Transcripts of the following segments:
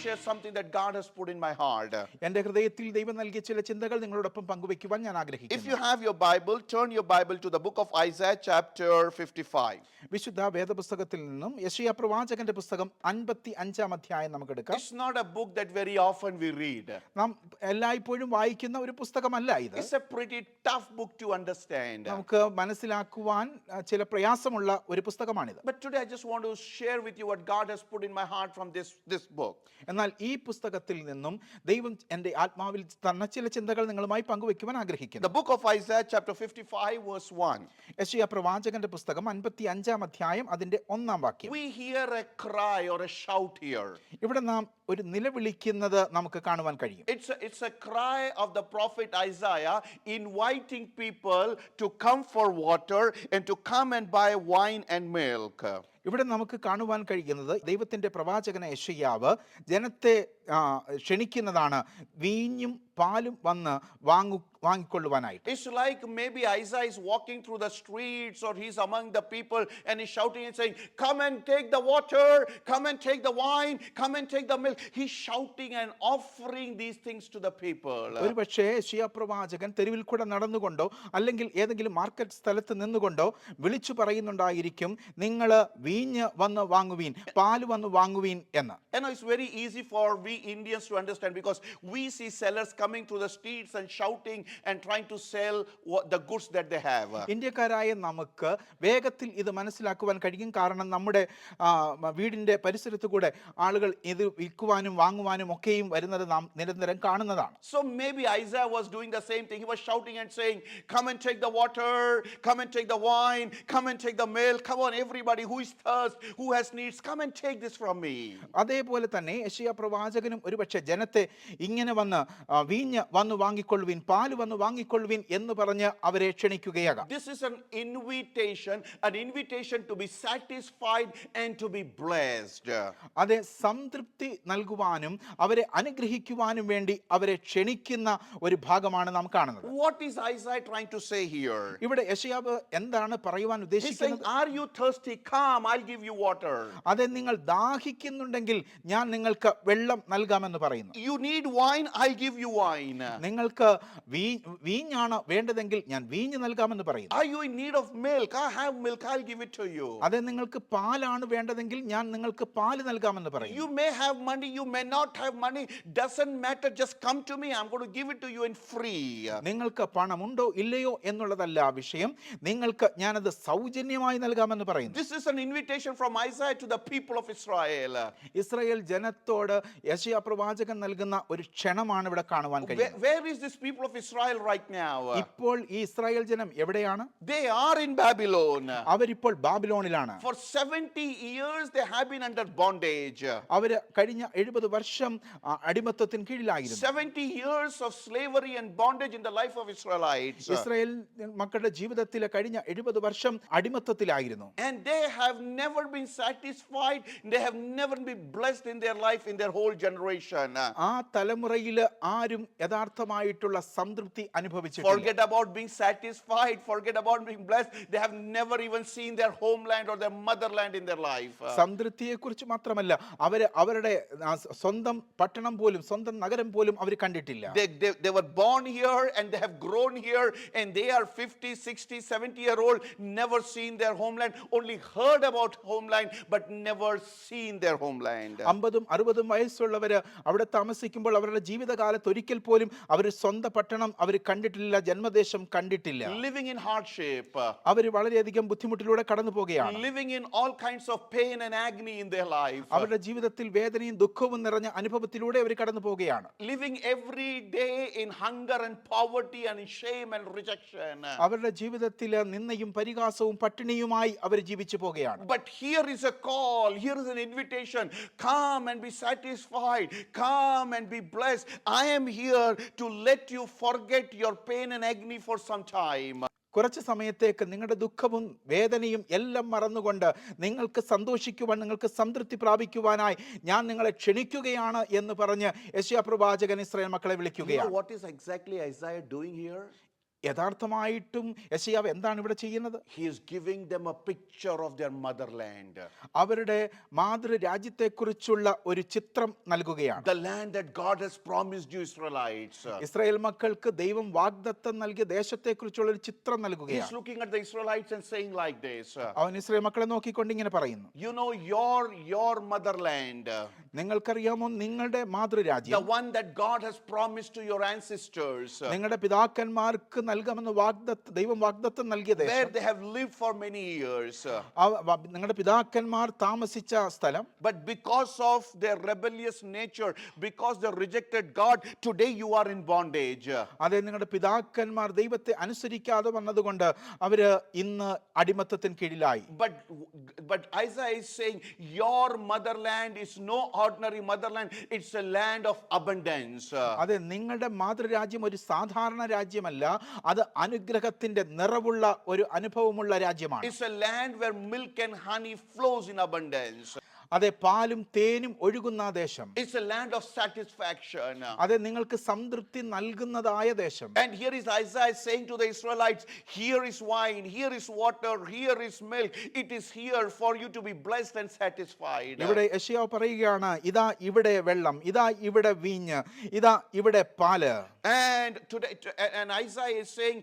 share something that God has put in my heart. എന്റെ ഹൃദയത്തിൽ ദൈവം നൽകിയ ചില ചിന്തകൾ നിങ്ങളോടൊപ്പം പങ്കുവെക്കുവാൻ ഞാൻ If ആഗ്രഹിക്കുന്നു you have your Bible, turn your Bible to the book of Isaiah, chapter 55. വിശുദ്ധ വേദപുസ്തകത്തിൽ നിന്നും യശയ പ്രവാചകന്റെ പുസ്തകം അൻപത്തി അഞ്ചാം അധ്യായം നമുക്ക് എടുക്കാം It's not a book that very often we read. നാം എല്ലായ്പ്പോഴും വായിക്കുന്ന ഒരു പുസ്തകമല്ല ഇത് It's a pretty tough book to understand. നമുക്ക് മനസ്സിലാക്കുവാൻ ആ, ചില പ്രയാസമുള്ള ഒരു പുസ്തകമാണിത് But today I just want to share with you what God has put in my heart from this, this book. എന്നാൽ ഈ പുസ്തകത്തിൽ നിന്നും ദൈവം എന്റെ ആത്മാവിൽ തന്ന ചില ചിന്തകൾ നിങ്ങളുമായി പങ്കുവെക്കുവാൻ The ആഗ്രഹിക്കുന്നു book of Isaiah, chapter 55, verse 1. യെശയ്യാ പ്രവാചകന്റെ പുസ്തകം അൻപത്തി അഞ്ചാം അധ്യായം അതിന്റെ ഒന്നാം വാക്യം We hear a cry or a shout here. ഇവിടെ നാം ഒരു നിലവിളിക്കുന്നത് നമുക്ക് കാണുവാൻ കഴിയും. It's it's a cry of the prophet Isaiah inviting people to come for water and to come and buy wine and milk ഇവിടെ നമുക്ക് കാണുവാൻ കഴിയുന്നത് ദൈവത്തിന്റെ പ്രവാചകന യശയ്യാവ് ജനത്തെ ക്ഷണിക്കുന്നതാണ്. വീഞ്ഞും പാലും വന്ന് വാങ്ങുക വാങ്ങിക്കൊള്ളുവാനായിട്ട് It's like maybe Isaiah is walking through the streets or he's among the people and he's shouting and saying, Come and take the water, come and take the wine, come and take the milk. He's shouting and offering these things to the people. ഒരു പക്ഷേ ഷിയ പ്രവാചകൻ തെരുവിൽ കൂടെ നടന്നുകൊണ്ടോ അല്ലെങ്കിൽ ഏതെങ്കിലും market സ്ഥലത്ത് നിന്നുകൊണ്ടോ വിളിച്ചു പറയുന്നുണ്ടായിരിക്കും നിങ്ങൾ വീഞ്ഞ് വന്ന് വാങ്ങുവീൻ പാല് വന്ന് വാങ്ങുവീൻ എന്ന് You know, it's very easy for we Indians to understand because we see sellers coming through the streets and shouting and trying to sell what, the goods that they have. ഇന്ത്യക്കാരായ നമുക്ക് വേഗത്തിൽ ഇത് മനസ്സിലാക്കുവാൻ കഴിയും കാരണം നമ്മുടെ nammude മ- വീടിന്റെ പരിസരത്ത് കൂടെ ആളുകൾ ഇത് വിൽക്കുവാനും വാങ്ങുവാനും ഒക്കെയും വരുന്നത് നാം നിരന്തരം കാണുന്നതാണ് So maybe Isaiah was doing the same thing. He was shouting and saying, Come and take the water, come and take the wine, come and take the meal Come on, everybody who is thirst, who has needs, come and take this from me. അതേപോലെ തന്നെ eshiya പ്രവാചകനും ഒരുപക്ഷെ ജനത്തെ ഇങ്ങനെ വന്ന് വീഞ്ഞ് വന്ന് വാങ്ങിക്കൊള്ളുവിൻ പാൽ വന്ന് വാങ്ങിക്കൊള്ളുവിൻ എന്ന് പറഞ്ഞ് അവരെ ക്ഷണിക്കുകയാകാം This is an invitation, an invitation to be satisfied and to be blessed. അതെ സംതൃപ്തി നൽകുവാനും അവരെ അനുഗ്രഹിക്കുവാനും വേണ്ടി അവരെ ക്ഷണിക്കുന്ന ഒരു ഭാഗമാണ് നാം കാണുന്നത് What is Isaiah trying to say here? ഇവിടെ യശയാവ് എന്താണ് പറയുവാൻ ഉദ്ദേശിക്കുന്നത് Are you thirsty? Come, I'll give you water. അതെ നിങ്ങൾ ദാഹിക്കുന്നുണ്ടെങ്കിൽ ഞാൻ നിങ്ങൾക്ക് വെള്ളം നൽകാമെന്ന് പറയുന്നു You need wine? I'll give you wine. നിങ്ങൾക്ക് വീ വീഞ്ഞാണ് വേണ്ടതെങ്കിൽ ഞാൻ വീഞ്ഞ് നൽകാമെന്ന് പറയുന്നു Are you in need of milk? I have milk, I'll give it to you. അതെ നിങ്ങൾക്ക് പാലാണ് വേണ്ടതെങ്കിൽ ഞാൻ നിങ്ങൾക്ക് പാൽ നൽകാമെന്ന് പറയുന്നു You may have money, you may not have money, doesn't matter. Just come to me, I'm going to give it to you in free. നിങ്ങൾക്ക് പണമുണ്ടോ ഇല്ലയോ എന്നുള്ളതല്ല വിഷയം നിങ്ങൾക്ക് ഞാനത് സൗജന്യമായി നൽകാമെന്ന് പറയുന്നു This is an invitation from Isaiah to the people of Israel. Israel ജനത്തോട് യശയ പ്രവാചകൻ നൽകുന്ന ഒരു ക്ഷണമാണ് ഇവിടെ കാണുവാൻ Where, കഴിയുന്നത് where is this people of Israel right now? ഇപ്പോൾ ഈ ഇസ്രായേൽ ജനം എവിടെയാണ് They are in Babylon. അവരിപ്പോൾ ബാബിലോണിലാണ് For 70 years, they have been under bondage. അവർ കഴിഞ്ഞ എഴുപത് വർഷം ആ, അടിമത്തത്തിന് കീഴിലായിരുന്നു 70 years of slavery and bondage in the life of Israelites. Israel മക്കളുടെ ജീവിതത്തിലെ കഴിഞ്ഞ എഴുപത് വർഷം അടിമത്തത്തിലായിരുന്നു And they have never been satisfied. They have never been blessed in their life, in their whole generation. ആ തലമുറയിൽ ആരും യഥാർത്ഥമായിട്ടുള്ള സംതൃപ്തി അനുഭവിച്ചിട്ടില്ല Forget about being satisfied. Forget about being blessed. They have never even seen their homeland or their motherland in their life. സംതൃപ്തിയെ കുറിച്ച് മാത്രമല്ല അവർ അവരുടെ സ്വന്തം പട്ടണം പോലും സ്വന്തം നഗരം പോലും അവർ കണ്ടിട്ടില്ല They, they, they were born here and they have grown here and they are 50, 60, 70 year old, never seen their homeland, only heard about homeland but never seen their homeland. അമ്പതും അറുപതും വയസ്സുള്ളവര് അവിടെ താമസിക്കുമ്പോൾ അവരുടെ ജീവിതകാലത്ത് ഒരിക്കൽ പോലും അവർ സ്വന്തം പട്ടണം അവർ കണ്ടിട്ടില്ല ജന്മദേശം കണ്ടിട്ടില്ല. ലിവിംഗ് ഇൻ ഹാർഡ്ഷിപ്പ് അവർ വളരെയധികം ബുദ്ധിമുട്ടിലൂടെ കടന്നു പോകുകയാണ്. Living in all kinds of pain and agony in their life അവരുടെ ജീവിതത്തിൽ വേദനയും ദുഃഖവും നിറഞ്ഞ അനുഭവത്തിലൂടെ അവർ കടന്നു പോകുകയാണ്. Living every day in hunger and poverty and shame and rejection അവരുടെ ജീവിതത്തിൽ നിന്നയും പരിഹാസവും പട്ടിണിയുമായി അവർ ജീവിച്ചു പോവുകയാണ് but here is a call here is an invitation. Come and be satisfied. Come and be blessed. I am here to let you for forget your pain and agony for some time. കുറച്ച് സമയത്തേക്ക് നിങ്ങളുടെ ദുഃഖവും വേദനയും എല്ലാം മറന്നുകൊണ്ട് നിങ്ങൾക്ക് സന്തോഷിക്കുവാൻ നിങ്ങൾക്ക് സംതൃപ്തി പ്രാപിക്കുവാനായി ഞാൻ നിങ്ങളെ ക്ഷണിക്കുകയാണ് എന്ന് പറഞ്ഞ് യശ്യാ പ്രവാചകൻ ഇസ്രായേൽ മക്കളെ വിളിക്കുകയാണ് യഥാർത്ഥമായിട്ടും യശയാവ് എന്താണ് ഇവിടെ ചെയ്യുന്നത്? He is giving them a picture of their mother land അവരുടെ മാതൃ രാജ്യത്തെക്കുറിച്ചുള്ള ഒരു ചിത്രം നൽകുകയാണ്. The land that God has promised you Israelites Israel മക്കൾക്ക് ദൈവം വാഗ്ദത്തം നൽകിയ ദേശത്തെക്കുറിച്ചുള്ള ഒരു ചിത്രം നൽകുകയാണ്. He is looking at the Israelites and saying like this അവൻ ഇസ്രായേൽ മക്കളെ നോക്കിക്കൊണ്ട് ഇങ്ങനെ പറയുന്നു. You know your your mother land നിങ്ങൾക്കറിയാമോ നിങ്ങളുടെ മാതൃരാജ്യം നിങ്ങളുടെ പിതാക്കന്മാർക്ക് നൽകാമെന്ന് വാഗ്ദത്ത് ദൈവം വാഗ്ദത്തം നൽകിയത് നിങ്ങളുടെ പിതാക്കന്മാർ താമസിച്ച സ്ഥലം. But because of the rebellious nature because the rejected God today you are in bondage അതെ നിങ്ങളുടെ പിതാക്കന്മാർ ദൈവത്തെ അനുസരിക്കാതെ വന്നതുകൊണ്ട് അവർ ഇന്ന് അടിമത്തത്തിന് കീഴിലായി. But but Isaiah saying your motherland is no ordinary motherland, it's a land of abundance. അതെ നിങ്ങളുടെ മാതൃരാജ്യം ഒരു സാധാരണ രാജ്യമല്ല അത് അനുഗ്രഹത്തിന്റെ നിറവുള്ള ഒരു അനുഭവമുള്ള രാജ്യമാണ് It's a land where milk and honey flows in abundance. അതെ പാലും തേനും ഒഴുകുന്ന ദേശം It's a land of satisfaction. അതെ നിങ്ങൾക്ക് സംതൃപ്തി നൽകുന്നതായ ദേശം And here is Isaiah saying to the Israelites, Here is wine, here is water, here is milk. It is here for you to be blessed and satisfied. ഇവിടെ യശയാവ് പറയുകയാണ് ഇതാ ഇവിടെ വെള്ളം ഇതാ ഇവിടെ വീഞ്ഞ് ഇതാ ഇവിടെ പാൽ And today, to- and- and Isaiah is saying,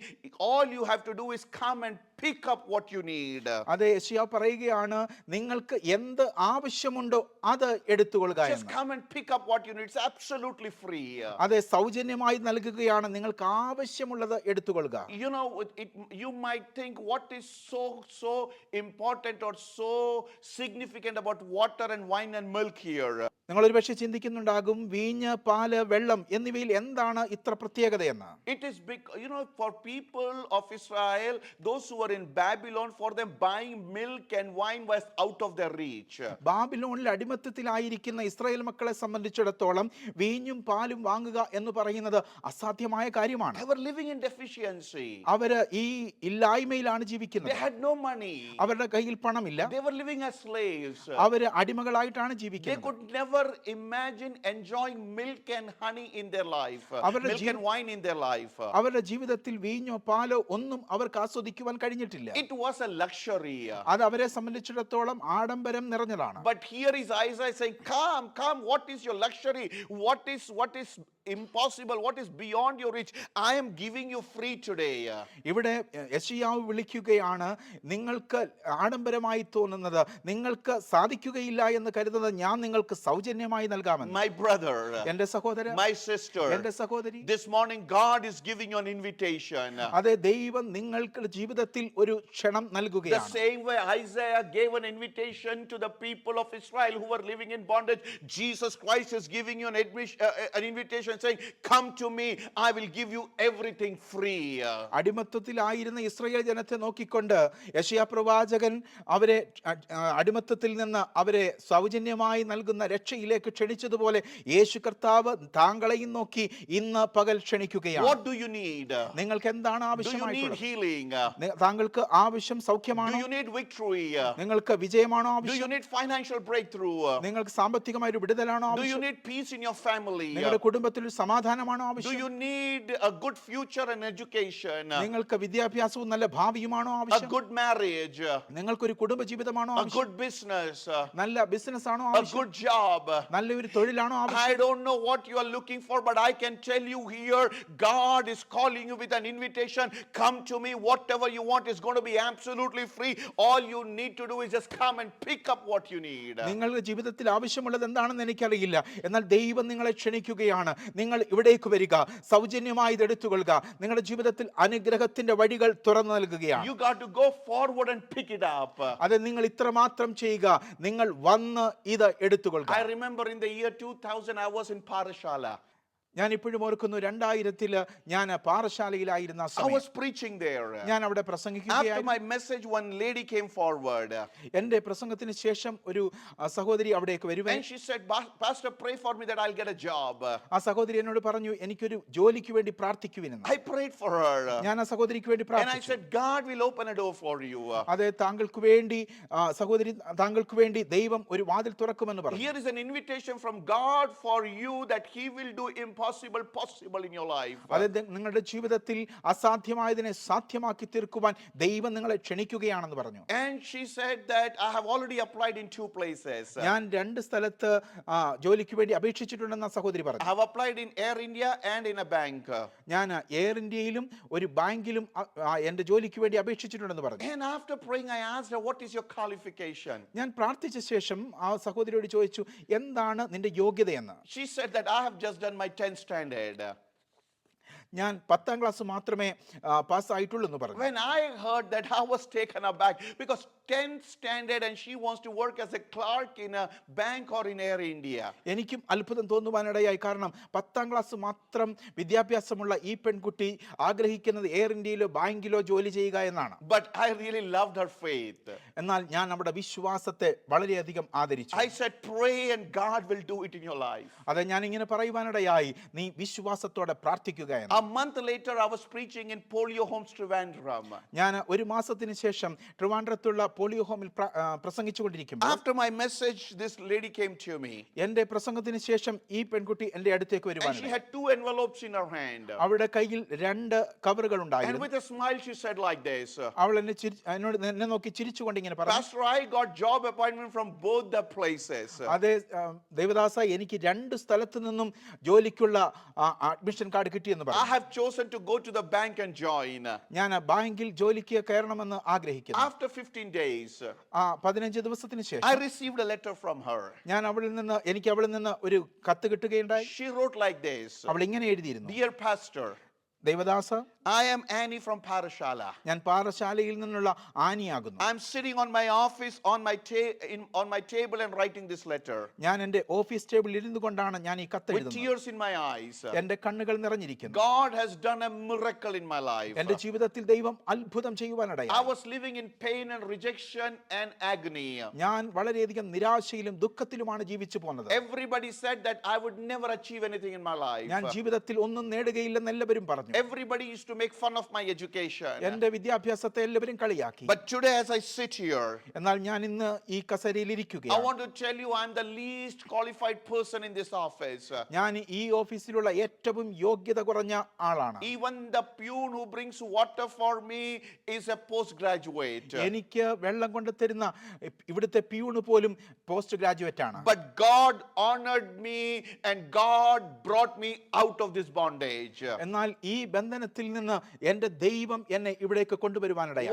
all you have to do is come and pick up what you need. അതെ യശയാവ് പറയുകയാണ് നിങ്ങൾക്ക് എന്ത് ആവശ്യമുണ്ടോ അത് എടുത്തുകൊള്ളുക Just എന്ന് come and pick up what you need. It's absolutely free. അതെ സൗജന്യമായി നൽകുകയാണ് നിങ്ങൾക്ക് ആവശ്യമുള്ളത് എടുത്തുകൊള്ളുക You know, it, it, you might think what is so, so important or so significant about water and wine and നിങ്ങളൊരു പക്ഷെ ചിന്തിക്കുന്നുണ്ടാകും വീഞ്ഞ് പാൽ വെള്ളം എന്നിവയിൽ എന്താണ് ഇത്ര പ്രത്യേകതയെന്ന്? It is because you know for people of Israel those who were in Babylon for them buying milk and wine was out of the reach ബാബിലോണിൽ അടിമത്തത്തിലായിരിക്കുന്ന ഇസ്രായേൽ മക്കളെ സംബന്ധിച്ചിടത്തോളം വീഞ്ഞും പാലും വാങ്ങുക എന്ന് പറയുന്നത് അസാധ്യമായ കാര്യമാണ്. Who were living in deficiency അവർ ഈ ഇല്ലായ്മയിലാണ് ജീവിക്കുന്നത്. ദേ ഹാഡ് നോ മണി അവരുടെ കയ്യിൽ പണമില്ല. They were living as slaves അവർ അടിമകളായിട്ടാണ് ജീവിക്കുന്നത്. They could never imagine enjoying milk and honey in their life, അവരുടെ milk and wine in their life. അവരുടെ ജീവിതത്തിൽ വീഞ്ഞോ പാലോ ഒന്നും അവർക്ക് ആസ്വദിക്കുവാൻ കഴിഞ്ഞിട്ടില്ല It was a luxury. അത് അവരെ സംബന്ധിച്ചിടത്തോളം ആഡംബരം നിറഞ്ഞതാണ് But here is Isaiah saying, Come, come, what is your luxury? What is what is impossible? What is beyond your reach? I am giving you free today. ഇവിടെ യശയാവ് വിളിക്കുകയാണ് നിങ്ങൾക്ക് ആഡംബരമായി തോന്നുന്നത് നിങ്ങൾക്ക് സാധിക്കുകയില്ല എന്ന് കരുതുന്നത് ഞാൻ നിങ്ങൾക്ക് സൗജന്യമായി നൽകാമെന്ന് My brother, എന്റെ സഹോദരൻ my sister, എന്റെ സഹോദരി this morning God is giving you an invitation. അതെ ദൈവം നിങ്ങൾക്ക് ജീവിതത്തിൽ ഒരു ക്ഷണം The നൽകുകയാണ് same way Isaiah gave an invitation to the people of Israel who were living in bondage, Jesus Christ is giving you an, admission, uh, uh, an invitation saying, Come to me, I will give you everything free. അടിമത്വത്തിലായിരുന്ന Israel ജനത്തെ നോക്കിക്കൊണ്ട് യശയാ പ്രവാചകൻ അവരെ അ- ആ, നിന്ന് അവരെ സൗജന്യമായി നൽകുന്ന രക്ഷയിലേക്ക് ക്ഷണിച്ചതുപോലെ യേശു കർത്താവ് താങ്കളെയും നോക്കി ഇന്ന് പകൽ ക്ഷണിക്കുകയാണ്. വാട്ട് യു നീഡ് നിങ്ങൾക്ക് എന്താണ് ആവശ്യം ആവശ്യമായിട്ടുള്ളത്? താങ്കൾക്ക് ആവശ്യം സൗഖ്യമാണ്? നിങ്ങൾക്ക് വിജയമാണോ ആവശ്യം? നിങ്ങൾക്ക് സാമ്പത്തികമായ ഒരു വിടുതലാണോ ആവശ്യം? നിങ്ങളുടെ കുടുംബത്തിൽ ഒരു സമാധാനമാണോ ആവശ്യം? നിങ്ങൾക്ക് വിദ്യാഭ്യാസവും നല്ല ഭാവിയുമാണോ ആവശ്യം? മാരേജ് നിങ്ങൾക്ക് നിങ്ങൾക്കൊരു കുടുംബ ജീവിതമാണോ ആവശ്യം? good business? നല്ല ബിസിനസ് ആണോ ഗുഡ് ജോബ് job? നല്ലൊരു തൊഴിലാണോ I don't know what you are looking for, but I can tell you here God is calling you with an invitation. Come to me, whatever you want is going to be absolutely free. All you need to do is just come and pick up what you need. നിങ്ങളുടെ ജീവിതത്തിൽ ആവശ്യമുള്ളത് എന്താണെന്ന് എനിക്കറിയില്ല എന്നാൽ ദൈവം നിങ്ങളെ ക്ഷണിക്കുകയാണ് നിങ്ങൾ ഇവിടേക്ക് വരിക സൗജന്യമായി ഇത് എടുത്തുകൊള്ളുക നിങ്ങളുടെ ജീവിതത്തിൽ അനുഗ്രഹത്തിന്റെ വഴികൾ തുറന്നു നൽകുകയാണ് You got to go forward and pick it up. അത് നിങ്ങൾ ഇത്രമാത്രം ചെയ്യുക നിങ്ങൾ വന്ന് ഇത് എടുത്തുകൊള്ളുക I remember in the year 2000, I was in Parashala. ഞാൻ ഇപ്പോഴും ഓർക്കുന്നു രണ്ടായിരത്തില് ഞാൻ പാറശാലയിലായിരുന്ന ആ I സമയം was preaching there. ഞാൻ അവിടെ After പ്രസംഗിക്കുകയായിരുന്നു my message, one lady came forward എന്റെ പ്രസംഗത്തിന് ശേഷം ഒരു ആ, സഹോദരി അവിടേക്ക് വരുവേ and she said, "Ba- Pastor, pray for me that I'll get a job. ആ സഹോദരി എന്നോട് പറഞ്ഞു എനിക്കൊരു ജോലിക്ക് വേണ്ടി പ്രാർത്ഥിക്കുവിനെന്ന് I prayed for her. ഞാൻ ആ സഹോദരിക്ക് വേണ്ടി And I പ്രാർത്ഥിച്ചു said, God will open a door for you. അതെ താങ്കൾക്ക് വേണ്ടി ആ, സഹോദരി താങ്കൾക്ക് വേണ്ടി ദൈവം ഒരു വാതിൽ തുറക്കുമെന്ന് പറഞ്ഞു Here is an invitation from God for you that He will do impossible Impossible possible in your life. അത് നിങ്ങളുടെ ജീവിതത്തിൽ അസാധ്യമായതിനെ സാധ്യമാക്കി തീർക്കുവാൻ ദൈവം നിങ്ങളെ ക്ഷണിക്കുകയാണെന്ന് പറഞ്ഞു And she said that I have already applied in two places. ഞാൻ രണ്ട് സ്ഥലത്ത് ജോലിക്ക് വേണ്ടി അപേക്ഷിച്ചിട്ടുണ്ടെന്ന് സഹോദരി I പറഞ്ഞു have applied in Air India and in a bank. ഞാൻ എയർ ഇന്ത്യയിലും ഒരു ബാങ്കിലും എന്റെ ജോലിക്ക് വേണ്ടി അപേക്ഷിച്ചിട്ടുണ്ടെന്ന് പറഞ്ഞു And after praying, I asked her, What is your qualification? ഞാൻ പ്രാർത്ഥിച്ച ശേഷം ആ സഹോദരിയോട് ചോദിച്ചു എന്താണ് നിന്റെ യോഗ്യതയെന്ന് She said that I have just done my 10th uh, standard. ഞാൻ പത്താം ക്ലാസ് മാത്രമേ പാസ് ആയിട്ടുള്ളൂ എന്ന് പറഞ്ഞു When I heard that, I was taken aback because 10th standard and she wants to work as a clerk in a bank or in Air India. എനിക്കും അത്ഭുതം തോന്നുവാനിടയായി കാരണം പത്താം ക്ലാസ് മാത്രം വിദ്യാഭ്യാസമുള്ള ഈ പെൺകുട്ടി ആഗ്രഹിക്കുന്നത് എയർ ഇന്ത്യയിലോ ബാങ്കിലോ ജോലി ചെയ്യുക എന്നാണ് But I really loved her faith. എന്നാൽ ഞാൻ നമ്മുടെ വിശ്വാസത്തെ വളരെയധികം ആദരിച്ചു I said, Pray and God will do it in your life. അത് ഞാൻ ഇങ്ങനെ പറയുവാനിടയായി നീ വിശ്വാസത്തോടെ പ്രാർത്ഥിക്കുക എന്ന് A month later, I was preaching in Polio Homes Trivandrum. ഞാൻ ഒരു മാസത്തിന് ശേഷം ട്രിവാൻഡ്രത്തുള്ള പോളിയോ ഹോമിൽ പ്ര- ആ, പ്രസംഗിച്ചുകൊണ്ടിരിക്കുമ്പോൾ After my message, this lady came to me എന്റെ പ്രസംഗത്തിന് ശേഷം ഈ പെൺകുട്ടി എന്റെ അടുത്തേക്ക് and she വരുവാൻ had two envelopes in her hand. അവളുടെ കയ്യിൽ രണ്ട് കവറുകൾ And ഉണ്ടായിരുന്നു with a smile, she said like this അവൾ എന്നെ ചിരി- എന്നോട് എന്നെ നോക്കി ചിരിച്ചുകൊണ്ട് ഇങ്ങനെ പറഞ്ഞു Pastor, I got job appointment from both the places. അതെ ആ, ദേവദാസ എനിക്ക് രണ്ട് സ്ഥലത്ത് നിന്നും ജോലിക്കുള്ള അഡ്മിഷൻ കാർഡ് കിട്ടിയെന്ന് I പറഞ്ഞു have chosen to go to the bank and join. ഞാൻ ബാങ്കിൽ ജോലിക്ക് കയറണമെന്ന് ആഗ്രഹിക്കുന്നു After 15 days, ആ പതിനഞ്ച് ദിവസത്തിന് I received a letter from her. ഞാൻ അവളിൽ നിന്ന് എനിക്ക് അവളിൽ നിന്ന് ഒരു കത്ത് കിട്ടുകയുണ്ടായി She wrote like this അവൾ ഇങ്ങനെ എഴുതിയിരുന്നു Dear Pastor, ദേവദാസ I am Annie from Parashala. ഞാൻ പാറശാലയിൽ നിന്നുള്ള ആനിയാകുന്നു I'm sitting on my office on my ta- in, on my table and writing this letter ഞാൻ എൻ്റെ ഓഫീസ് ടേബിളിൽ ഇരുന്നു കൊണ്ടാണ് ഞാൻ ഈ കത്ത് with എഴുതുന്നത് tears in my eyes. എൻ്റെ കണ്ണുകൾ നിറഞ്ഞിരിക്കുന്നു God has done a miracle in my life. എൻ്റെ ജീവിതത്തിൽ ദൈവം അത്ഭുതം I ചെയ്യുവാനിടയായി was living in pain and rejection and agony. ഞാൻ വളരെയധികം നിരാശയിലും ദുഃഖത്തിലുമാണ് ജീവിച്ചു പോന്നത് Everybody said that I would never achieve anything in my life. ഞാൻ ജീവിതത്തിൽ ഒന്നും നേടുകയില്ലെന്ന് എല്ലാവരും പറഞ്ഞു Everybody used to make fun of my education. എന്റെ വിദ്യാഭ്യാസത്തെ എല്ലാവരും കളിയാക്കി But today, as I sit here, എന്നാൽ ഞാൻ ഇന്ന് ഈ കസേരയിൽ I ഇരിക്കുകയാണ് want to tell you I'm the least qualified person in this office. ഞാൻ ഈ ഓഫീസിലുള്ള ഏറ്റവും യോഗ്യത കുറഞ്ഞ ആളാണ് Even the peon who brings water for me is a postgraduate. എനിക്ക് വെള്ളം കൊണ്ട് തരുന്ന ഇവിടുത്തെ പ്യൂണ് പോലും പോസ്റ്റ് ഗ്രാജുവേറ്റ് ആണ് But God honored me and God brought me out of this bondage. എന്നാൽ ഈ ബന്ധനത്തിൽ നിന്ന് നിന്ന് എന്റെ ദൈവം എന്നെ ഇവിടേക്ക് കൊണ്ടുവരുവാനിടയാണ്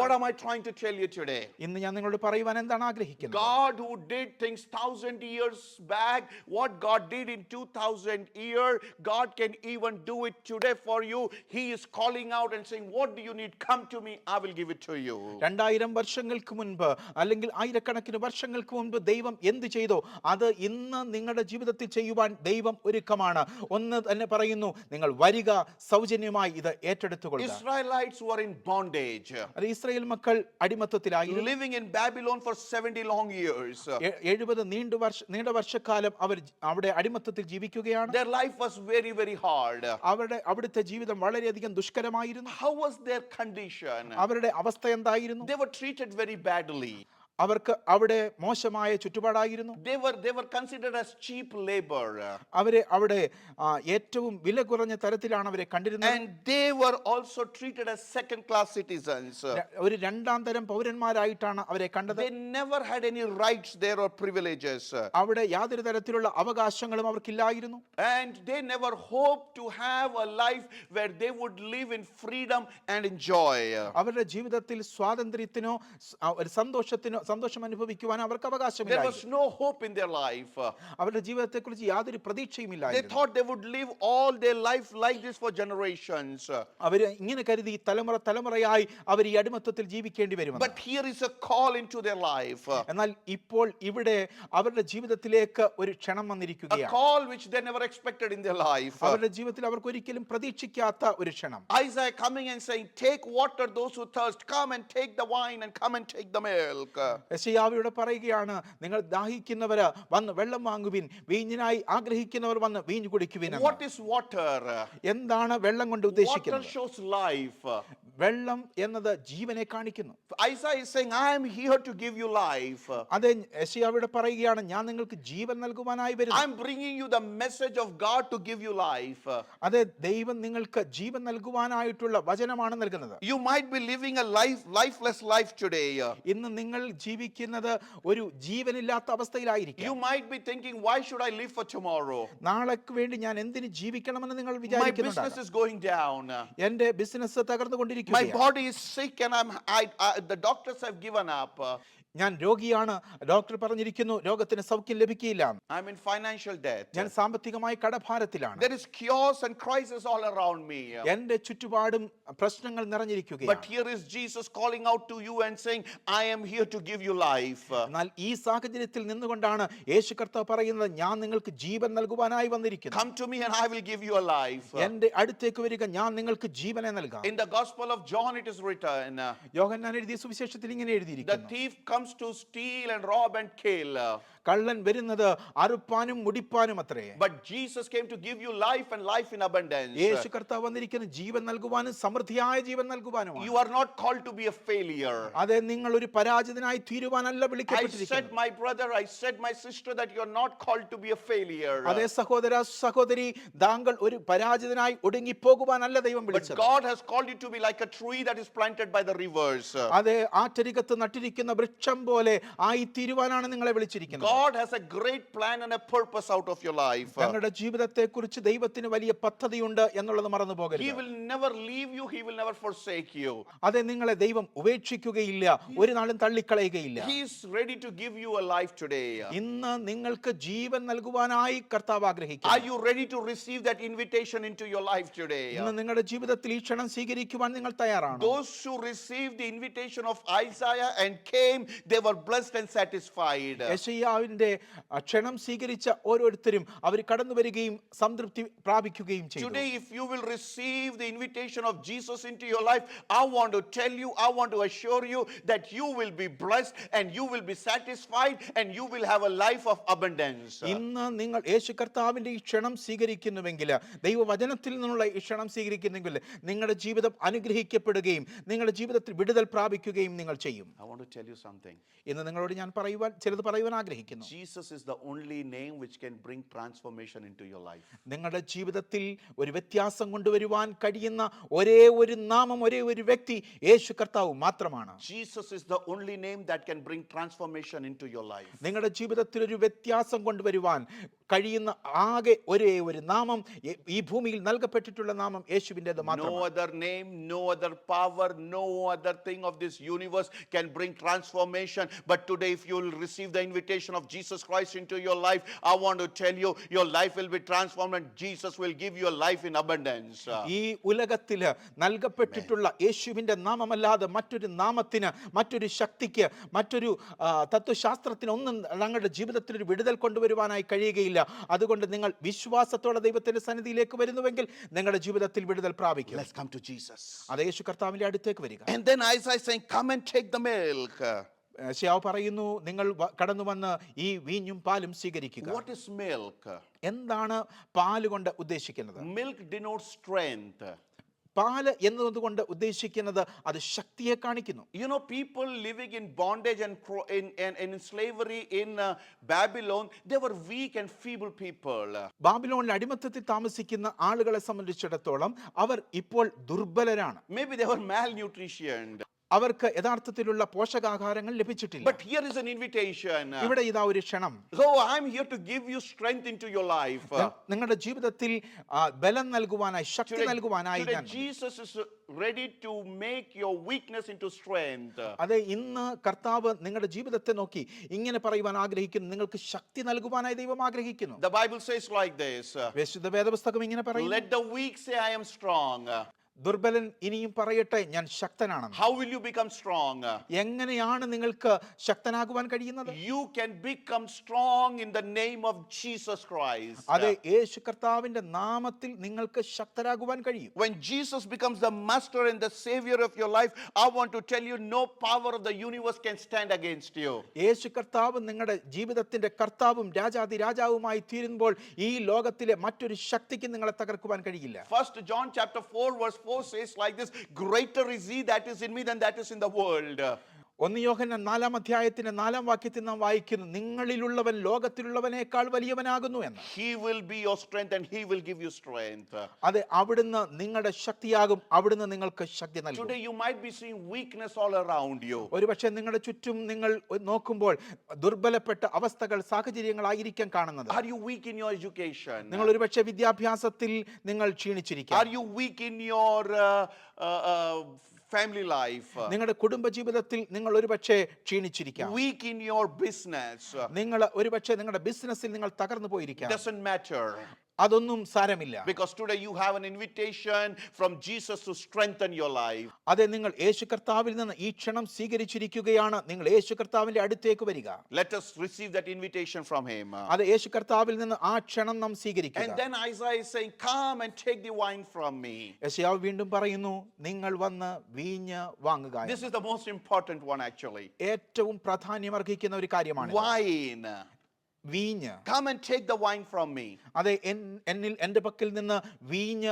ഇന്ന് ഞാൻ നിങ്ങളോട് പറയുവാൻ എന്താണ് ആഗ്രഹിക്കുന്നത് God who did things thousand years back, what God did in 2000 years, God can even do it today for you. He is calling out and saying, What do you need? Come to me, I will give it to you. രണ്ടായിരം വർഷങ്ങൾക്ക് മുൻപ് അല്ലെങ്കിൽ ആയിരക്കണക്കിന് വർഷങ്ങൾക്ക് മുൻപ് ദൈവം എന്ത് ചെയ്തോ അത് ഇന്ന് നിങ്ങളുടെ ജീവിതത്തിൽ ചെയ്യുവാൻ ദൈവം ഒരുക്കമാണ് ഒന്ന് തന്നെ പറയുന്നു നിങ്ങൾ വരിക സൗജന്യമായി ഇത് ഏറ്റെടുത്ത് ഏറ്റെടുത്തുകൊള്ളുക Israelites were in bondage, അത് ഇസ്രായേൽ മക്കൾ അടിമത്തത്തിലായിരുന്നു living in Babylon for 70 long years. A- എഴുപത് നീണ്ടു വർഷ നീണ്ട വർഷക്കാലം അവർ ജ- അവിടെ അടിമത്തത്തിൽ ജീവിക്കുകയാണ് Their life was very, very hard. അവരുടെ അവിടുത്തെ ജീവിതം വളരെയധികം ദുഷ്കരമായിരുന്നു How was their condition? അവരുടെ അവസ്ഥ എന്തായിരുന്നു They were treated very badly. അവർക്ക് അവിടെ മോശമായ ചുറ്റുപാടായിരുന്നു. അവരെ അവിടെ ഏറ്റവും വില കുറഞ്ഞ തരത്തിലാണ് അവരെ കണ്ടിരുന്നത്. ഒരു രണ്ടാം തരം പൗരന്മാരായിട്ടാണ് അവരെ കണ്ടത്. അവിടെ യാതൊരു തരത്തിലുള്ള അവകാശങ്ങളും അവർക്കില്ലായിരുന്നു. അവരുടെ ജീവിതത്തിൽ സ്വാതന്ത്ര്യത്തിനോ ഒരു സന്തോഷത്തിനോ സന്തോഷം അനുഭവിക്കുവാനോ അവർക്ക് അവകാശമില്ല no hope in their അവരുടെ ജീവിതത്തെക്കുറിച്ച് യാതൊരു They thought they would live all their life like this for generations. അവർ ഇങ്ങനെ കരുതി തലമുറ തലമുറയായി അവർ ഈ അടിമത്വത്തിൽ ജീവിക്കേണ്ടി വരും But here is a call into their life. എന്നാൽ ഇപ്പോൾ ഇവിടെ അവരുടെ ജീവിതത്തിലേക്ക് ഒരു ക്ഷണം A call which they never expected in their life. അവരുടെ ജീവിതത്തിൽ അവർക്ക് ഒരിക്കലും പ്രതീക്ഷിക്കാത്ത ഒരു ക്ഷണം Isaiah coming and saying, Take water, those who thirst, come and take the wine and come and take the milk. യശയാവിവിടെ പറയുകയാണ് നിങ്ങൾ ദാഹിക്കുന്നവര് വന്ന് വെള്ളം വാങ്ങുവിൻ വീഞ്ഞിനായി ആഗ്രഹിക്കുന്നവർ വന്ന് വീഞ്ഞ് കുടിക്കുവിൻ വാട്ട് ഈസ് വാട്ടർ എന്താണ് വെള്ളം കൊണ്ട് ഉദ്ദേശിക്കുന്നത്? ഷോസ് ലൈഫ് വെള്ളം എന്നത് ജീവനെ കാണിക്കുന്നു. Is saying I am here to give you life അതെ യശയാവിടെ പറയുകയാണ് ഞാൻ നിങ്ങൾക്ക് ജീവൻ നൽകുവാനായി വരുന്നു. I am bringing you the message of God to give you life അതെ ദൈവം നിങ്ങൾക്ക് ജീവൻ നൽകുവാനായിട്ടുള്ള വചനമാണ് നൽകുന്നത്. You might be living a life lifeless life today ഇന്ന് നിങ്ങൾ ജീവിക്കുന്നത് ഒരു ജീവനില്ലാത്ത അവസ്ഥയിലായിരിക്കും. You might be thinking why should I live for tomorrow നാളേക്ക് വേണ്ടി ഞാൻ എന്തിനു ജീവിക്കണമെന്ന് നിങ്ങൾ വിചാരിക്കുന്നുണ്ട് my business is going down എന്റെ ബിസിനസ് തകർന്നു കൊണ്ടിരിക്കുകയാണ് my body is sick and I the doctors have given up ഞാൻ രോഗിയാണ് ഡോക്ടർ പറഞ്ഞിരിക്കുന്നു രോഗത്തിന് സൗഖ്യം ലഭിക്കില്ല ഐ മീൻ ഫൈനാൻഷ്യൽ debt. ഞാൻ സാമ്പത്തികമായി കടഭാരത്തിലാണ് There is chaos and crisis all around me. എന്റെ ചുറ്റുപാടും പ്രശ്നങ്ങൾ But but here is Jesus calling out to you and saying, I am here to give you life. എന്നാൽ ഈ സാഹചര്യത്തിൽ നിന്നുകൊണ്ടാണ് യേശു കർത്താവ് പറയുന്നത് ഞാൻ നിങ്ങൾക്ക് ജീവൻ നൽകുവാനായി വന്നിരിക്കുന്നു Come to me and I will give you a life. എന്റെ അടുത്തേക്ക് വരിക ഞാൻ നിങ്ങൾക്ക് ജീവനെ നൽകാം In the Gospel of John, it is written, യോഹന്നാൻ എഴുതിയ സുവിശേഷത്തിൽ The എഴുതിയിരിക്കുന്നു thief comes to steal and rob and kill. കള്ളൻ വരുന്നത് അറുപ്പാനും മുടിപ്പാനും അത്രേ But Jesus came to give you life and life in abundance. യേശു കർത്താവ് വന്നിരിക്കുന്ന ജീവൻ നൽകുവാനും സമൃദ്ധിയായ ജീവൻ നൽകുവാനുമാണ് You are not called to be a failure. അതെ നിങ്ങൾ ഒരു പരാജിതനായി തീരുവാനല്ല I വിളിക്കപ്പെട്ടിരിക്കുന്നത് said, my brother, I said, my sister, that you're not called to be a failure. അതേ സഹോദര സഹോദരി താങ്കൾ ഒരു പരാജിതനായി ഒടുങ്ങിപ്പോകുവാനല്ല ദൈവം But വിളിച്ചത് God has called you to be like a tree that is planted by the rivers. അതെ ആറ്റരികത്ത് നട്ടിരിക്കുന്ന വൃക്ഷം പോലെ ആയി തീരുവാനാണ് നിങ്ങളെ വിളിച്ചിരിക്കുന്നത് God has a great plan and a purpose out of your life. ഞങ്ങളുടെ ജീവിതത്തെ കുറിച്ച് ദൈവത്തിന് വലിയ പദ്ധതിയുണ്ട് എന്നുള്ളത് മറന്നു He പോകരുത് will never leave you, He will never forsake you. അതെ നിങ്ങളെ ദൈവം ഉപേക്ഷിക്കുകയില്ല ഒരു നാളും തള്ളിക്കളയുകയില്ല He is ready to give you a life today. ഇന്ന് നിങ്ങൾക്ക് ജീവൻ നൽകുവാനായി കർത്താവ് Are ആഗ്രഹിക്കുന്നു you ready to receive that invitation into your life today? ഇന്ന് നിങ്ങളുടെ ജീവിതത്തിൽ ഈ ക്ഷണം സ്വീകരിക്കുവാൻ നിങ്ങൾ തയ്യാറാണ് Those who received the invitation of Isaiah and came, they were blessed and satisfied. യശയ്യാവിന്റെ ക്ഷണം സ്വീകരിച്ച ഓരോരുത്തരും അവർ കടന്നു വരികയും സംതൃപ്തി പ്രാപിക്കുകയും ചെയ്തു Today, if you will receive the invitation of Jesus into your life, I want to tell you, I want to assure you that you will be blessed and you will be satisfied and you will have a life of abundance. ഇന്ന് നിങ്ങൾ യേശു കർത്താവിന്റെ ഈ ക്ഷണം സ്വീകരിക്കുന്നുവെങ്കിൽ ദൈവവചനത്തിൽ നിന്നുള്ള ഈ ക്ഷണം സ്വീകരിക്കുന്നെങ്കിൽ നിങ്ങളുടെ ജീവിതം അനുഗ്രഹിക്കപ്പെടുകയും നിങ്ങളുടെ ജീവിതത്തിൽ വിടുതൽ പ്രാപിക്കുകയും നിങ്ങൾ ചെയ്യും I want to tell you something. ഇന്ന് നിങ്ങളോട് ഞാൻ പറയുവാൻ ചിലത് പറയുവാൻ ആഗ്രഹിക്കുന്നു Jesus is the only name which can bring transformation into your life. നിങ്ങളുടെ ജീവിതത്തിൽ ഒരു വ്യത്യാസം കൊണ്ടുവരുവാൻ കഴിയുന്ന ഒരേ ഒരു നാമം ഒരേ ഒരു വ്യക്തി യേശു കർത്താവ് മാത്രമാണ് Jesus is the only name that can bring transformation into your life. നിങ്ങളുടെ ജീവിതത്തിൽ ഒരു വ്യത്യാസം കൊണ്ടുവരുവാൻ കഴിയുന്ന ആകെ ഒരേ ഒരു നാമം ഈ- ഭൂമിയിൽ നൽകപ്പെട്ടിട്ടുള്ള നാമം യേശുവിന്റെത് No മാത്രമാണ് other name, no other power, no other thing of this universe can bring transformation. But today, if you will receive the invitation of Jesus Christ into your life, I want to tell you, your life will be transformed and Jesus will give you a life in abundance. ഈ ഉലകത്തിൽ നൽകപ്പെട്ടിട്ടുള്ള യേശുവിന്റെ നാമമല്ലാതെ മറ്റൊരു നാമത്തിന് മറ്റൊരു ശക്തിക്ക് മറ്റൊരു തത്വശാസ്ത്രത്തിന് ഒന്നും ഞങ്ങളുടെ ജീവിതത്തിൽ ഒരു വിടുതൽ കൊണ്ടുവരുവാനായി കഴിയുകയില്ല അതുകൊണ്ട് നിങ്ങൾ വിശ്വാസത്തോടെ ദൈവത്തിന്റെ സന്നിധിയിലേക്ക് വരുന്നുവെങ്കിൽ നിങ്ങളുടെ ജീവിതത്തിൽ വിടുതൽ പ്രാപിക്കും Let's come to Jesus. അത് യേശു കർത്താവിന്റെ അടുത്തേക്ക് വരിക And then Isaiah is saying, Come and take the milk. ശ്യാവ് പറയുന്നു നിങ്ങൾ കടന്നു വന്ന് ഈ വീഞ്ഞും പാലും സ്വീകരിക്കുക? എന്താണ് പാൽ കൊണ്ട് ഉദ്ദേശിക്കുന്നത് മിൽക്ക് ഡിനോട്ട് സ്ട്രെങ്ത് പാൽ എന്നതുകൊണ്ട് ഉദ്ദേശിക്കുന്നത് അത് ശക്തിയെ കാണിക്കുന്നു you know people living in bondage and in in, in, and slavery in Babylon, they were weak and feeble people. ബാബിലോണിൽ അടിമത്തത്തിൽ താമസിക്കുന്ന ആളുകളെ സംബന്ധിച്ചിടത്തോളം അവർ ഇപ്പോൾ ദുർബലരാണ് may be they're mal malnutritioned. അവർക്ക് യഥാർത്ഥത്തിലുള്ള പോഷകാഹാരങ്ങൾ ലഭിച്ചിട്ടില്ല But here is an invitation. ഇവിടെ ഇതാ ഒരു ക്ഷണം So I'm here to give you strength into your life. Life നിങ്ങളുടെ ജീവിതത്തിൽ ആ, ബലം നൽകുവാനായി ശക്തി Today, നൽകുവാനായി today ഞാൻ Jesus is ready to make your weakness into strength. അതെ ഇന്ന് കർത്താവ് നിങ്ങളുടെ ജീവിതത്തെ നോക്കി ഇങ്ങനെ പറയുവാൻ ആഗ്രഹിക്കുന്നു നിങ്ങൾക്ക് ശക്തി നൽകുവാനായി ദൈവം ആഗ്രഹിക്കുന്നു The Bible says like this വിശുദ്ധ വേദപുസ്തകം ഇങ്ങനെ പറയുന്നു Let the weak say, I am strong. ദുർബലൻ ഇനിയും പറയട്ടെ ഞാൻ ശക്തനാണെന്ന് How will you become strong? എങ്ങനെയാണ് നിങ്ങൾക്ക് ശക്തനാകുവാൻ കഴിയുന്നത് You can become strong in the name of Jesus Christ. അതെ യേശു കർത്താവിന്റെ നാമത്തിൽ നിങ്ങൾക്ക് ശക്തരാകുവാൻ കഴിയും When Jesus becomes the master and the savior of your life, I want to tell you no power of the universe can stand against you. യേശു കർത്താവ് നിങ്ങളുടെ ജീവിതത്തിന്റെ കർത്താവും രാജാതി രാജാവുമായി തീരുമ്പോൾ ഈ ലോകത്തിലെ മറ്റൊരു ശക്തിക്ക് നിങ്ങളെ തകർക്കുവാൻ കഴിയില്ല First John chapter 4 verse 4 says like this Greater is he that is in me than that is in the world. ഒന്ന് യോഹൻ നാലാം അധ്യായത്തിന്റെ നാലാം വാക്യത്തിൽ നാം വായിക്കുന്നു നിങ്ങളിലുള്ളവൻ ലോകത്തിലുള്ളവനേക്കാൾ വലിയവനാകുന്നു എന്ന് He will be your strength and he will give you strength. അത് അവിടുന്ന് നിങ്ങളുടെ ശക്തിയാകും അവിടുന്ന് നിങ്ങൾക്ക് ശക്തി നൽകും Today you might be seeing weakness all around you. ഒരുപക്ഷെ നിങ്ങളുടെ ചുറ്റും നിങ്ങൾ നോക്കുമ്പോൾ ദുർബലപ്പെട്ട അവസ്ഥകൾ സാഹചര്യങ്ങളായിരിക്കാം കാണുന്നത് Are you weak in your education? നിങ്ങൾ ഒരുപക്ഷെ വിദ്യാഭ്യാസത്തിൽ നിങ്ങൾ ക്ഷീണിച്ചിരിക്കും Are you weak in your uh, uh, uh, family life? നിങ്ങളുടെ കുടുംബജീവിതത്തിൽ നിങ്ങൾ ഒരുപക്ഷെ ക്ഷീണിച്ചിരിക്കാം Weak in your business? നിങ്ങൾ ഒരുപക്ഷെ നിങ്ങളുടെ ബിസിനസ്സിൽ നിങ്ങൾ തകർന്നു പോയിരിക്കാം Doesn't matter. അതൊന്നും സാരമില്ല. Because today you have an invitation from Jesus to strengthen your life അതെ നിങ്ങൾ യേശു കർത്താവിൽ നിന്ന് ഈ ക്ഷണം സ്വീകരിച്ചിരിക്കുകയാണ്. നിങ്ങൾ യേശു കർത്താവിന്റെ അടുത്തേക്ക് വരിക. Let us receive that invitation from him അതെ യേശു കർത്താവിൽ നിന്ന് ആ ക്ഷണം നാം സ്വീകരിക്കുക. And then Isaiah is saying come and take the wine from me യേശയാവ് വീണ്ടും പറയുന്നു നിങ്ങൾ വന്ന് വീഞ്ഞ് വാങ്ങുക this is the most important one actually ഏറ്റവും പ്രാധാന്യമർഹിക്കുന്ന ഒരു കാര്യമാണ് വൈൻ വീഞ്ഞ് Come and take the wine from me. അതെ എന്നിൽ എന്റെ പക്കൽ നിന്ന് വീഞ്ഞ്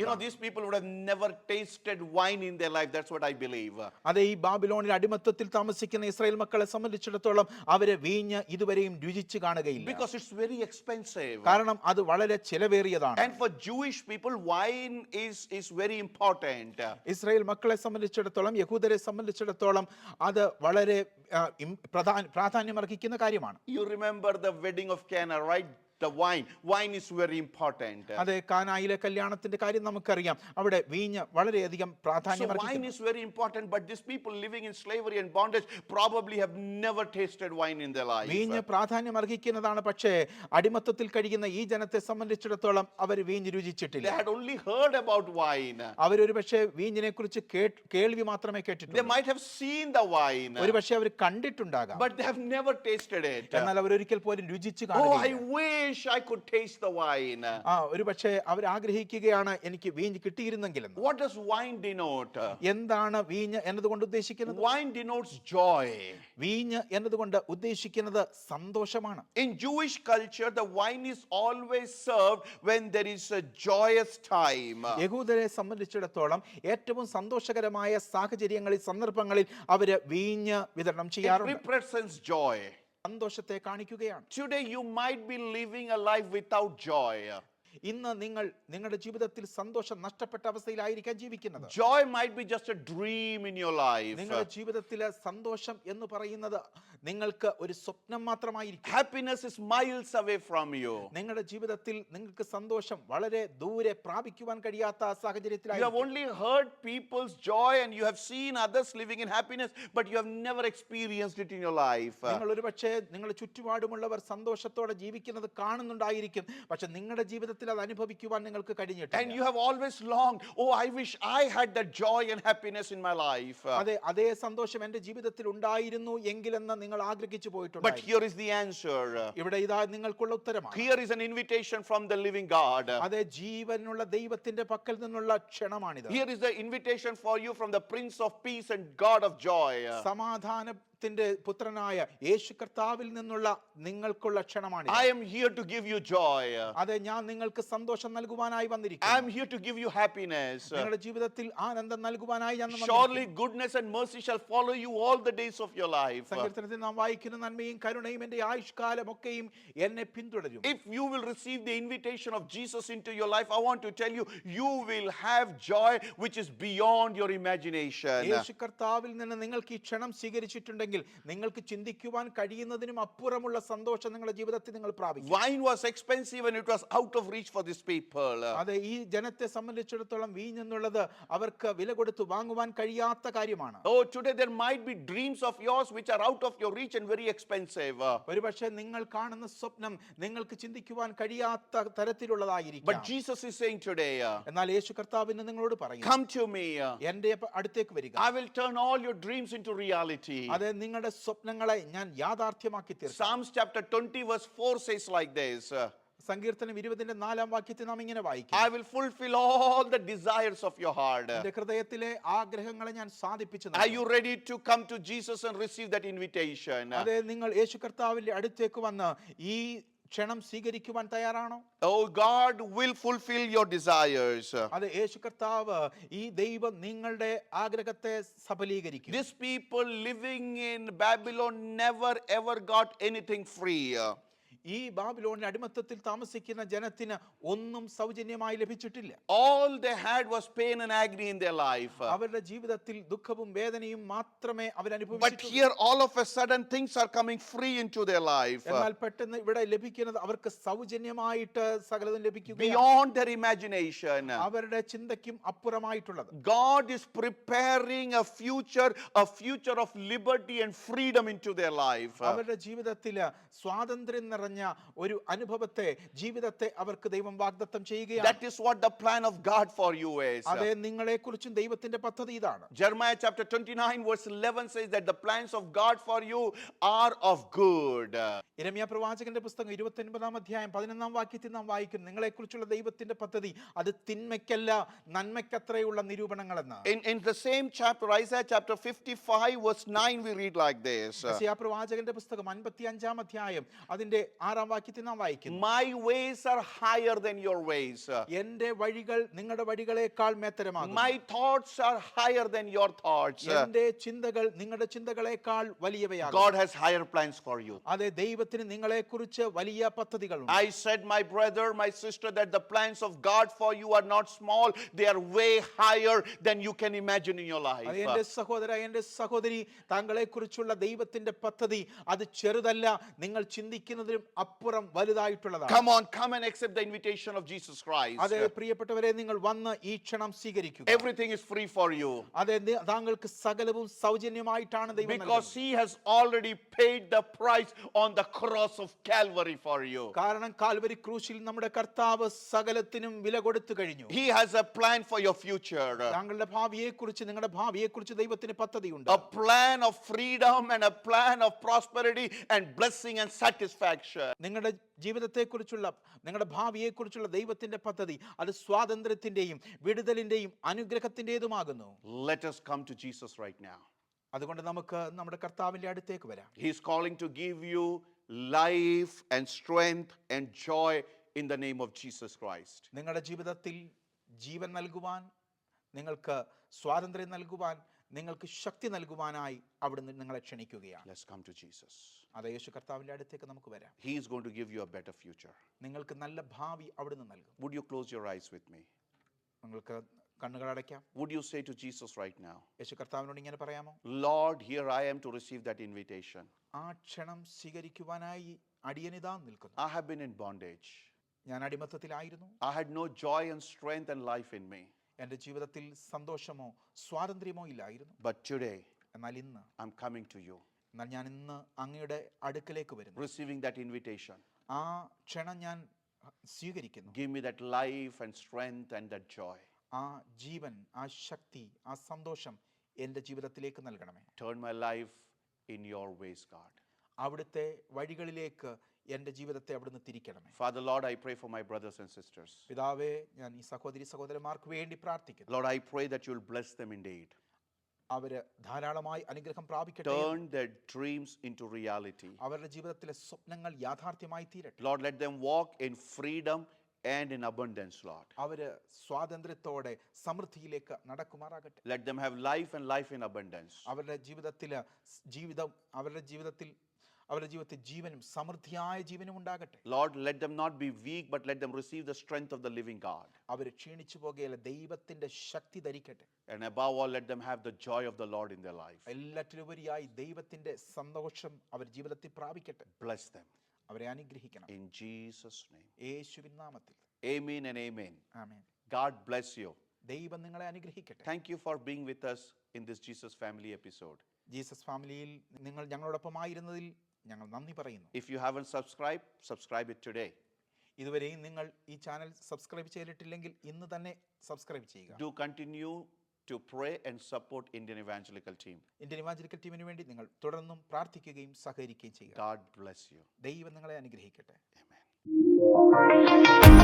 You know, know these people would have never tasted wine in their life. That's what I believe. അതെ ഈ ബാബിലോണിൽ അടിമത്തത്തിൽ താമസിക്കുന്ന ഇസ്രായേൽ മക്കളെ സംബന്ധിച്ചിടത്തോളം അവരെ വീഞ്ഞ് ഇതുവരെയും രുചിച്ചു കാണുകയില്ല Because it's very expensive. കാരണം അത് വളരെ ചിലവേറിയതാണ് And for Jewish people, wine is, is very important. Israel മക്കളെ സംബന്ധിച്ചിടത്തോളം യഹൂദരെ സംബന്ധിച്ചിടത്തോളം അത് വളരെ പ്രാധാന്യം അർഹിക്കുന്ന കാര്യമാണ് you remember the wedding of Cana, right? The wine. Wine is very important. അതെ കാനായിലെ കല്യാണത്തിന്റെ കാര്യം നമുക്കറിയാം അവിടെ വീഞ്ഞ് വളരെയധികം wine പ്രാധാന്യമർഹിക്കുന്നു is very important, but these people living in slavery and bondage probably have never tasted wine in their life. വീഞ്ഞ് പ്രാധാന്യം അർഹിക്കുന്നതാണ് പക്ഷേ അടിമത്തത്തിൽ കഴിയുന്ന ഈ ജനത്തെ സംബന്ധിച്ചിടത്തോളം അവർ വീഞ്ഞ് They had only heard about wine. അവരൊരു പക്ഷേ വീഞ്ഞിനെ കുറിച്ച് കേൾവി മാത്രമേ They കേട്ടിട്ടുള്ളൂ might have seen the wine, ഒരു പക്ഷേ അവർ കണ്ടിട്ടുണ്ടാകാം but they have never tasted it. എന്നാൽ അവരൊരിക്കൽ പോലും രുചിച്ച് Oh, I കാണുകയില്ല wish I could taste the wine. ആ ഒരു പക്ഷേ അവർ ആഗ്രഹിക്കുകയാണ് എനിക്ക് വീഞ്ഞ് കിട്ടിയിരുന്നെങ്കിലെന്ന് What does wine denote? എന്താണ് വീഞ്ഞ് എന്നതുകൊണ്ട് ഉദ്ദേശിക്കുന്നത് Wine denotes joy. വീഞ്ഞ് എന്നതുകൊണ്ട് ഉദ്ദേശിക്കുന്നത് സന്തോഷമാണ് In Jewish culture, the wine is always served when there is a joyous time. യഹൂദരെ സംബന്ധിച്ചിടത്തോളം ഏറ്റവും സന്തോഷകരമായ സാഹചര്യങ്ങളിൽ സന്ദർഭങ്ങളിൽ അവർ വീഞ്ഞ് വിതരണം It ചെയ്യാറുണ്ട് represents joy. സന്തോഷത്തെ കാണിക്കുകയാണ് Today, you might be living a life without joy. ഇന്ന് നിങ്ങൾ നിങ്ങളുടെ ജീവിതത്തിൽ സന്തോഷം നഷ്ടപ്പെട്ട അവസ്ഥയിലായിരിക്കാം ജീവിക്കുന്നത്. Joy might be just a dream in your life നിങ്ങളുടെ ജീവിതത്തിലെ സന്തോഷം എന്ന് പറയുന്നത് നിങ്ങൾക്ക് ഒരു സ്വപ്നം മാത്രമായിരിക്കും. Happiness is miles away from you. നിങ്ങളുടെ ജീവിതത്തിൽ നിങ്ങൾക്ക് സന്തോഷം വളരെ ദൂരെ പ്രാപിക്കുവാൻ കഴിയാത്ത You you have only heard people's joy and you have seen others living in happiness, but you have never experienced it in your life. നിങ്ങൾ ഒരുപക്ഷേ നിങ്ങളുടെ ചുറ്റുപാടുമുള്ളവർ സന്തോഷത്തോടെ ജീവിക്കുന്നത് കാണുന്നുണ്ടായിരിക്കും. പക്ഷെ നിങ്ങളുടെ ജീവിതത്തിൽ അത് അനുഭവിക്കുവാൻ നിങ്ങൾക്ക് And കഴിഞ്ഞിട്ടില്ല you have always longed, oh, I wish I had that joy and happiness in my life. അതെ അതേ സന്തോഷം എന്റെ ജീവിതത്തിൽ ഉണ്ടായിരുന്നു എങ്കിലെന്ന് നിങ്ങൾ ആഗ്രഹിച്ചു പോയിട്ടുണ്ട് But here is the answer. ഇവിടെ ഇതാ നിങ്ങൾക്കുള്ള ഉത്തരമാണ് Here is an invitation from the living God. അതെ ജീവനുള്ള ദൈവത്തിന്റെ പക്കൽ നിന്നുള്ള ക്ഷണമാണിത് Here is the invitation for you from the Prince of Peace and God of joy. സമാധാനത്തിന്റെ പുത്രനായ യേശു കർത്താവിൽ നിന്നുള്ള നിങ്ങൾക്കുള്ള ക്ഷണമാണ് I am here to give you joy. അതെ ഞാൻ നിങ്ങൾക്ക് സന്തോഷം നൽകുവാനായി I വന്നിരിക്കുന്നു am here to give you happiness. നിങ്ങളുടെ ജീവിതത്തിൽ ആനന്ദം നൽകുവാനായി ഞാൻ Surely വന്നിരിക്കുന്നു. goodness and mercy shall follow you all the days of your life. സങ്കീർത്തനത്തിൽ നാം വായിക്കുന്ന നന്മയും കരുണയും എന്റെ ആയുഷ്കാലം ഒക്കെയും എന്നെ പിന്തുടരും If you will receive the invitation of Jesus into your life, I want to tell you, you will have joy which is beyond your imagination. യേശു കർത്താവിൽ നിന്ന് നിങ്ങൾക്ക് ഈ ക്ഷണം സ്വീകരിച്ചിട്ടുണ്ടെങ്കിൽ നിങ്ങൾക്ക് ചിന്തിക്കുവാൻ കഴിയുന്നതിനും അപ്പുറമുള്ള സന്തോഷം നിങ്ങളുടെ ജീവിതത്തിൽ നിങ്ങൾ പ്രാപിക്കും. Wine was expensive and it was out of reach for this people അതെ ഈ ജനത്തെ സംബന്ധിച്ചിടത്തോളം വീഞ്ഞ് എന്നുള്ളത് അവർക്ക് വില കൊടുത്ത് വാങ്ങുവാൻ കഴിയാത്ത കാര്യമാണ്. ഓ today there might be dreams of yours which are out of your reach and very expensive. ഒരുപക്ഷെ നിങ്ങൾ കാണുന്ന സ്വപ്നം നിങ്ങൾക്ക് ചിന്തിക്കുവാൻ കഴിയാത്ത തരത്തിലുള്ളതായിരിക്കും. But Jesus is saying today, എന്നാൽ യേശു കർത്താവിന് നിങ്ങളോട് പറയും കം ടു മീ എന്റെ അടുത്തേക്ക് വരിക. I will turn all your dreams into reality അത് നിങ്ങളുടെ സ്വപ്നങ്ങളെ ഞാൻ യാഥാർത്ഥ്യമാക്കി തീർക്കാം Psalms chapter 20, verse 4 says like this സങ്കീർത്തനം ഇരുപതിന്റെ നാലാം വാക്യത്തിൽ നാം ഇങ്ങനെ വായിക്കും I will fulfill all the desires of your heart. എന്റെ ഹൃദയത്തിലെ ആഗ്രഹങ്ങളെ ഞാൻ സാധിപ്പിച്ചു Are നൽകും. you ready to come to Jesus and receive that invitation? അതെ നിങ്ങൾ യേശു കർത്താവിന്റെ അടുത്തേക്ക് വന്ന് ഈ ക്ഷണം സ്വീകരിക്കുവാൻ തയ്യാറാണോ? ഓ God will fulfil your desires അതെ യേശു കർത്താവ് ഈ ദൈവം നിങ്ങളുടെ ആഗ്രഹത്തെ സഫലീകരിക്കും. This people living in Babylon never ever got anything free ഈ ബാബിലോണിന്റെ അടിമത്തത്തിൽ താമസിക്കുന്ന ജനത്തിന് ഒന്നും സൗജന്യമായി ലഭിച്ചിട്ടില്ല All they had was pain and agony in their life. അവരുടെ ജീവിതത്തിൽ ദുഃഖവും വേദനയും മാത്രമേ അവർ But അവരനുഭവിച്ചിട്ടുള്ളൂ here, all of a sudden, things are coming free into their life എന്നാൽ പെട്ടെന്ന് ഇവിടെ ലഭിക്കുന്നത് അവർക്ക് സൗജന്യമായിട്ട് സകലതും ലഭിക്കുക beyond their imagination. അവരുടെ ചിന്തയ്ക്കും അപ്പുറമായിട്ടുള്ളത് God is preparing a future, a future of liberty and freedom into their life. അവരുടെ ജീവിതത്തിൽ സ്വാതന്ത്ര്യം നിറഞ്ഞ ഒരു അനുഭവത്തെ ജീവിതത്തെ അവർക്ക് ദൈവം വാഗ്ദത്തം ചെയ്യുകയാണ്. That is what the plan of God for you is. അതെ നിങ്ങളെക്കുറിച്ചും ദൈവത്തിന്റെ പദ്ധതി ഇതാണ്. Jeremiah chapter 29, verse 11 says that the plans of God for you are of good. ഇരമ്യ പ്രവാചകന്റെ പുസ്തകം ഇരുപത്തി ഒൻപതാം അധ്യായം പതിനൊന്നാം വാക്യത്തിൽ നാം വായിക്കും നിങ്ങളെക്കുറിച്ചുള്ള ദൈവത്തിന്റെ പദ്ധതി അത് തിന്മയ്ക്കല്ല നന്മയ്ക്കത്രയുള്ള നിരൂപണങ്ങളെന്ന്. In, in the same chapter, Isaiah chapter 55, verse 9, we read like this. യെശയ്യാ പ്രവാചകന്റെ പുസ്തകം അൻപത്തി അഞ്ചാം അധ്യായം അതിന്റെ ആറാം വാക്യത്തിൽ നാം വായിക്കുന്നു My ways are higher than your ways, എന്റെ വഴികൾ നിങ്ങളുടെ വഴികളെക്കാൾ മേത്തരമാകും my thoughts are higher than your thoughts. എന്റെ ചിന്തകൾ നിങ്ങളുടെ ചിന്തകളെക്കാൾ വലിയവയാണ് God has higher plans for you. അതെ ദൈവത്തിന് നിങ്ങളെക്കുറിച്ച് വലിയ പദ്ധതികളുണ്ട് I said, my brother, my sister, that the plans of God for you are not small, they are way higher than you can imagine in your അത് life. എന്റെ സഹോദര എന്റെ സഹോദരി താങ്കളെ കുറിച്ചുള്ള ദൈവത്തിന്റെ പദ്ധതി അത് ചെറുതല്ല നിങ്ങൾ ചിന്തിക്കുന്നതിലും അപ്പുറം വലുതായിട്ടുള്ളതാണ് Come on, come and accept the invitation of Jesus Christ. അതെ പ്രിയപ്പെട്ടവരെ നിങ്ങൾ വന്ന് ഈ ക്ഷണം സ്വീകരിക്കുക Everything is free for you അതെ നി- താങ്കൾക്ക് സകലവും സൗജന്യമായിട്ടാണ് ദൈവം because നൽകുന്നത്. He has already paid the price on the cross of Calvary for you. കാരണം കാൽവരി ക്രൂശിൽ നമ്മുടെ കർത്താവ് സകലത്തിനും വില കൊടുത്തു കഴിഞ്ഞു He has a plan for your future, താങ്കളുടെ ഭാവിയെക്കുറിച്ച് നിങ്ങളുടെ ഭാവിയെക്കുറിച്ച് ദൈവത്തിന് പദ്ധതിയുണ്ട് a plan of freedom and a plan of prosperity and blessing and നിങ്ങളുടെ ജീവിതത്തെക്കുറിച്ചുള്ള നിങ്ങളുടെ ഭാവിയെക്കുറിച്ചുള്ള ദൈവത്തിന്റെ പദ്ധതി അത് സ്വാതന്ത്ര്യത്തിന്റെയും വിടുതലിന്റെയും അനുഗ്രഹത്തിന്റെതുമാകുന്നു Let us come to Jesus right now. അതുകൊണ്ട് നമുക്ക് നമ്മുടെ കർത്താവിന്റെ അടുത്തേക്ക് വരാം He's calling to give you life and strength and joy in the name of Jesus Christ. നിങ്ങളുടെ ജീവിതത്തിൽ ജീവൻ നൽകുവാൻ നിങ്ങൾക്ക് സ്വാതന്ത്ര്യം നൽകുവാൻ നിങ്ങൾക്ക് ശക്തി നൽകുവാനായി അവിടുന്ന് നിങ്ങളെ ക്ഷണിക്കുകയാണ് Let's come to Jesus. അത് യേശു കർത്താവിന്റെ അടുത്തേക്ക് നമുക്ക് വരാം He is going to give you a better future. നിങ്ങൾക്ക് നല്ല ഭാവി അവിടുന്ന് നൽകും Would you close your eyes with me? നിങ്ങൾക്ക് കണ്ണുകൾ അടയ്ക്കാം Would you say to Jesus right now, യേശു കർത്താവിനോട് ഇങ്ങനെ പറയാമോ Lord, here I am to receive that invitation. ആ ക്ഷണം സ്വീകരിക്കുവാനായി അടിയനിതാ നിൽക്കുന്നു I have been in bondage. ഞാൻ അടിമത്തത്തിലായിരുന്നു I had no joy and strength and life in me. എന്റെ ജീവിതത്തിൽ സന്തോഷമോ സ്വാതന്ത്ര്യമോ ഇല്ലായിരുന്നു But today, എന്നാൽ ഇന്ന് I'm coming to you, എന്നാൽ ഞാൻ ഇന്ന് അങ്ങയുടെ അടുക്കലേക്ക് വരുന്നു receiving that invitation. ആ ക്ഷണം ഞാൻ സ്വീകരിക്കുന്നു Give me that life and strength and that joy. ആ ജീവൻ ആ ശക്തി ആ സന്തോഷം എന്റെ ജീവിതത്തിലേക്ക് നൽകണമേ Turn my life in your ways, God. അവിടുത്തെ വഴികളിലേക്ക് എന്റെ ജീവിതത്തെ അവിടുന്ന് തിരിക്കണമേ Father, Lord, I pray for my brothers and sisters. പിതാവേ ഞാൻ ഈ സഹോദരി സഹോദരന്മാർക്ക് വേണ്ടി പ്രാർത്ഥിക്കുന്നു Lord, I pray that you'll bless them indeed. അവർ ധാരാളമായി അനുഗ്രഹം പ്രാപിക്കട്ടെ Turn their dreams into reality. അവരുടെ ജീവിതത്തിലെ സ്വപ്നങ്ങൾ യാഥാർത്ഥ്യമായി തീരട്ടെ Lord, let them walk in freedom and in abundance, Lord. Our സ്വാതന്ത്ര്യത്തോടെ സമൃദ്ധിയിലേക്ക് നടക്കുമാറാകട്ടെ Let them have life and life in abundance. അവരുടെ ജീവിതത്തിൽ ജീവിതം അവരുടെ ജീവിതത്തിൽ അവരുടെ ജീവിതത്തിൽ ജീവനും സമൃദ്ധിയായ ജീവനും ഉണ്ടാകട്ടെ Lord, let them not be weak, but let them receive the strength of the living God. അവർ ക്ഷീണിച്ചു പോകുകയല്ല ദൈവത്തിന്റെ ശക്തി ധരിക്കട്ടെ And above all, let them have the joy of the Lord in their life. എല്ലാറ്റിലുപരിയായി ദൈവത്തിന്റെ സന്തോഷം അവർ ജീവിതത്തിൽ പ്രാപിക്കട്ടെ Bless them. അവരെ അനുഗ്രഹിക്കണം In Jesus' name. യേശുവിൻ നാമത്തിൽ Amen and amen. amen God bless you. ദൈവം നിങ്ങളെ അനുഗ്രഹിക്കട്ടെ Thank you for being with us in this Jesus Family episode. Jesus ഫാമിലിയിൽ നിങ്ങൾ ഞങ്ങളോടൊപ്പമായിരുന്നതിൽ ഞങ്ങൾ നന്ദി പറയുന്നു. If you haven't subscribe subscribe it today ഇതുവരെയും നിങ്ങൾ ഈ ചാനൽ സബ്സ്ക്രൈബ് ചെയ്തിട്ടില്ലെങ്കിൽ ഇന്ന് തന്നെ സബ്സ്ക്രൈബ് ചെയ്യുക. Do continue to pray and support Indian Evangelical team Indian evangelical ടീമിന് വേണ്ടി നിങ്ങൾ തുടർന്നും പ്രാർത്ഥിക്കുകയും സഹകരിക്കുകയും ചെയ്യുക. God bless you. ദൈവം നിങ്ങളെ അനുഗ്രഹിക്കട്ടെ. Amen.